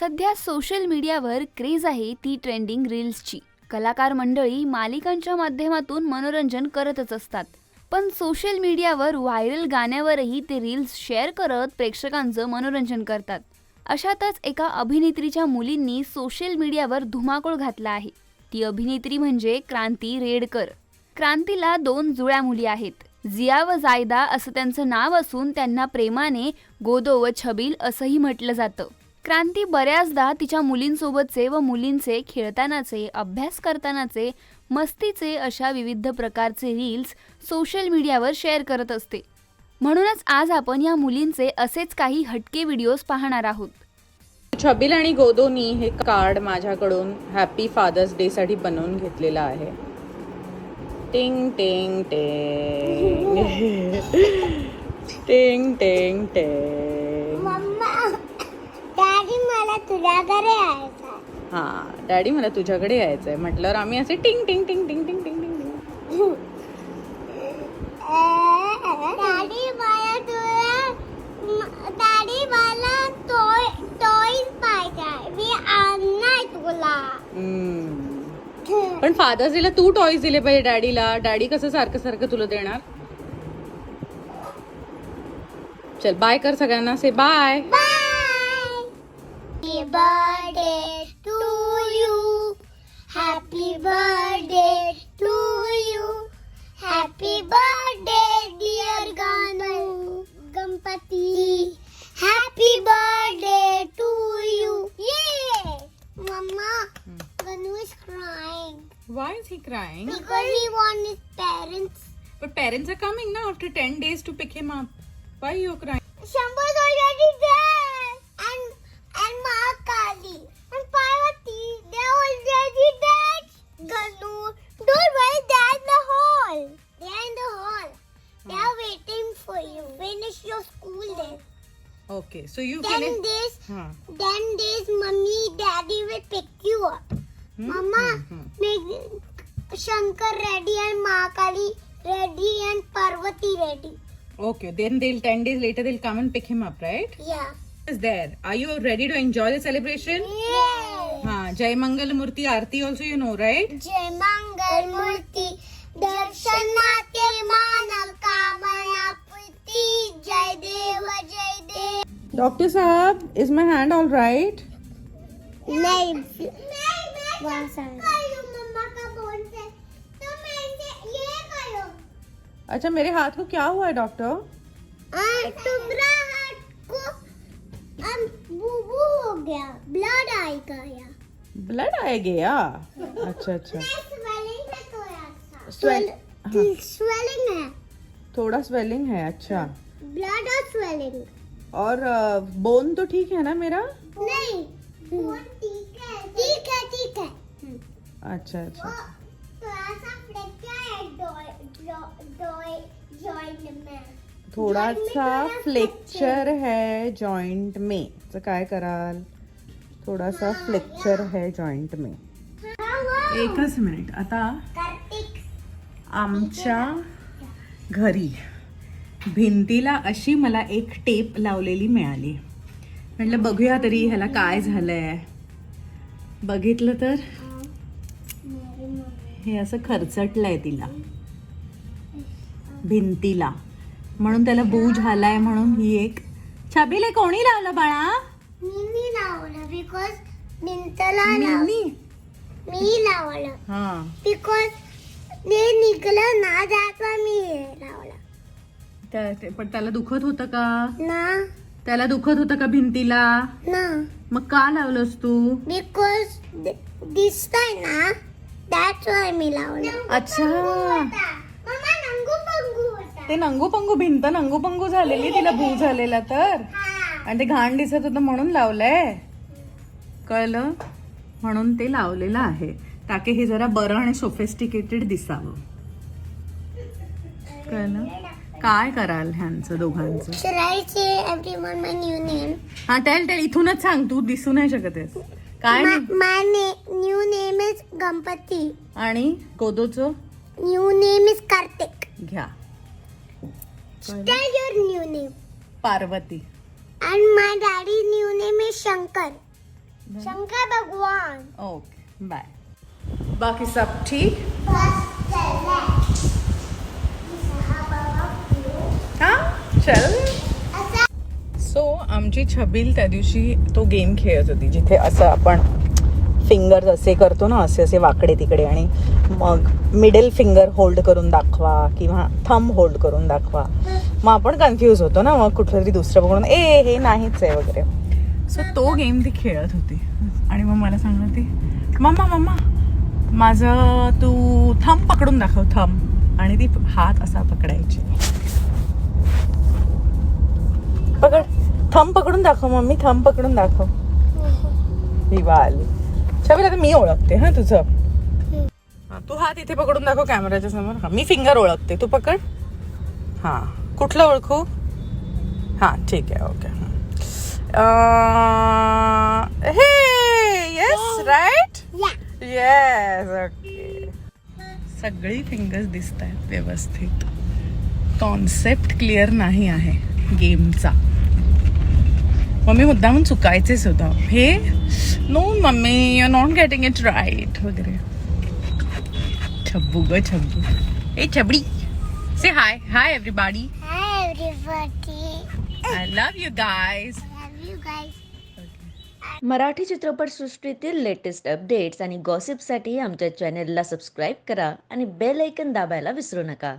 सध्या सोशल मीडियावर क्रेज आहे ती ट्रेंडिंग रील्सची. कलाकार मंडळी मालिकांच्या माध्यमातून मनोरंजन करतच असतात. पण सोशल मीडियावर व्हायरल गाण्यावरही ते रील्स शेअर करत प्रेक्षकांचं मनोरंजन करतात. अशातच एका अभिनेत्रीच्या मुलींनी सोशल मीडियावर धुमाकूळ घातला आहे. ती अभिनेत्री म्हणजे क्रांती रेडकर. क्रांतीला दोन जुळ्या मुली आहेत. जिया व जायदा असं त्यांचं नाव असून त्यांना प्रेमाने गोदो व छबील असंही म्हटलं जातं. क्रांती बऱ्याचदा तिच्या मुलींसोबतचे व मुलींचे खेळतानाचे अभ्यास करतानाचे मस्तीचे अशा विविध प्रकारचे रील्स सोशल मीडियावर शेअर करत असते. म्हणूनच आज आपण या मुलींचे असेच काही हटके व्हिडिओज पाहणार आहोत. छबिल आणि गोदोनी हे कार्ड माझ्याकडून हॅपी फादर्स डे साठी बनवून घेतलेलं आहे. टिंग टिंग टेंग. टिंग टिंग टेंग. तुझ्याकडे यायचं हा डॅडी मला तुझ्याकडे यायचंय. म्हटल्यावर आम्ही असे टिंग टिंग टिंग टिंग टिंग टिंग टिंग टिंग. डॅडी मला तुला डॅडी मला टॉय टॉईज पाहिजे. मी आणणार तुला. हम्म. पण फादर्स डेला तू टॉयज दिले पाहिजे डॅडीला. डॅडी कसं सारखं सारखं तुला देणार? चल बाय कर सगळ्यांना. Say bye Happy birthday to you. Happy birthday to you. Happy birthday, dear Ganu. Gampati. Happy birthday to you. Yay! Mama, hmm. Ganu is crying Why is he crying? because he wants his parents. But parents are coming now after 10 days to pick him up. Why are you crying? Shambha's already there. Okay, so you then can. This, huh. Then this mummy, daddy will pick you up. Hmm? Mama, hmm, hmm. make Shankar ready and Mahakali ready and Parvati ready. Okay, then they'll 10 days later they'll come and pick him up, right? Yeah. Is there? Are you ready to enjoy the celebration? Yes. Haan, Jai Mangal Murti Aarti also you know, right? Jai Mangal Murti Darshanate Manal Kamana Puti Jai Deva Jai doctor Saheb is my hand all right अच्छा मेरे हाथ को क्या हुआ है doctor तुम्हारा हाथ को बूबू हो गया ब्लड आ गया ब्लड आ गया? अच्छा अच्छा। स्वेलिंग हाँ। है। थोड़ा स्वेलिंग है अच्छा। ब्लड और स्वेलिंग और बोन तो ठीक है ना मेरा? नहीं ठीक है ठीक है ठीक है। अच्छा अच्छा। थोड़ा सा फ्लेक्चर है। जॉइंट में। है तर काय कराल? थोडासा फ्लेक्चर है जॉइंट में। एकच मिनिट आता कार्तिक। आमच्या घरी। भिंतीला अशी मला एक टेप लावलेली मिळाली. म्हटलं बघूया तरी ह्याला काय झालंय. बघितलं तर? हे असं खरचटलंय तिला. भिंतीला. म्हणून त्याला बू झालाय म्हणून ही एक. छबिले कोणी लावलं बाळा? मी लावलं बिकॉज मिनी? मी लावलं. हा. बिकॉज ते निघलं ना त्याचा मी हे लावलं. त्या- पण त्याला दुखत होतं का? ना. त्याला दुखत होतं का भिंतीला? ना. मग का लावलंस तू? बिकॉज दिसतंय ना दॅट्स वाय मी लावलं. अच्छा. मम्मा नंगू पंगू होता. ते नंगू पंगू भिंत नंगू पंगू झालेली तिला भू झालेला तर. हा. आणि ते घाण दिसत होतं म्हणून लावलंय. कळलं? म्हणून ते लावलेलं आहे. ताके हे जरा बरं आणि सोफिस्टिकेटेड दिसावं. कळलं? काय कराल ह्यांचं दोघांचं? हा टेल टेल इथूनच सांग तू दिसू नाही शकत आहेस. काय my new name is Ganpati आणि कोदोचं? न्यू नेम इज कार्तिक घ्या. Your new name Parvati. And my daddy new name is Shankar Shankar Bhagwan okay bye बाकी सब ठीक? चल. सो आमची छबील त्या दिवशी तो गेम खेळत होती जिथे असं आपण फिंगर्स असे करतो ना असे असे वाकडे तिकडे आणि मग मिडल फिंगर होल्ड करून दाखवा किंवा थंब होल्ड करून दाखवा. मग आपण कन्फ्यूज होतो ना मग कुठलं तरी दुसरं बघून ए हे नाहीच आहे वगैरे. सो तो गेम ती खेळत होती. आणि मग मला सांगत ती मम्मा मम्मा माझं तू थंब पकडून दाखव थंब आणि ती हात असा पकडायची. थंब पकडून दाखव मम्मी थंब पकडून दाखव. ही वाल छबिल आता मी ओळखते हा तुझं. हा, तू हात इथे पकडून दाखव कॅमेराच्या समोर. हा मी फिंगर ओळखते तू पकड. हा कुठलं ओळखू? हा ठीक आहे ओके. हे. येस राईट येस ओके सगळी फिंगर्स दिसत आहेत व्यवस्थित. कॉन्सेप्ट क्लिअर नाही आहे गेमचा मम्मी मुद्दामून चुकायचेच होतं. हे no mummy you not getting it right वगैरे. छब्बू ग छब्बू. ए Chhabdi. Say hi hi everybody hi everybody I love you guys love you Marathi चित्रपटसृष्टीतील लेटेस्ट अपडेट्स आणि गॉसिपसाठी आमच्या चॅनेलला सबस्क्राईब करा आणि बेल ऐकन दाबायला विसरू नका.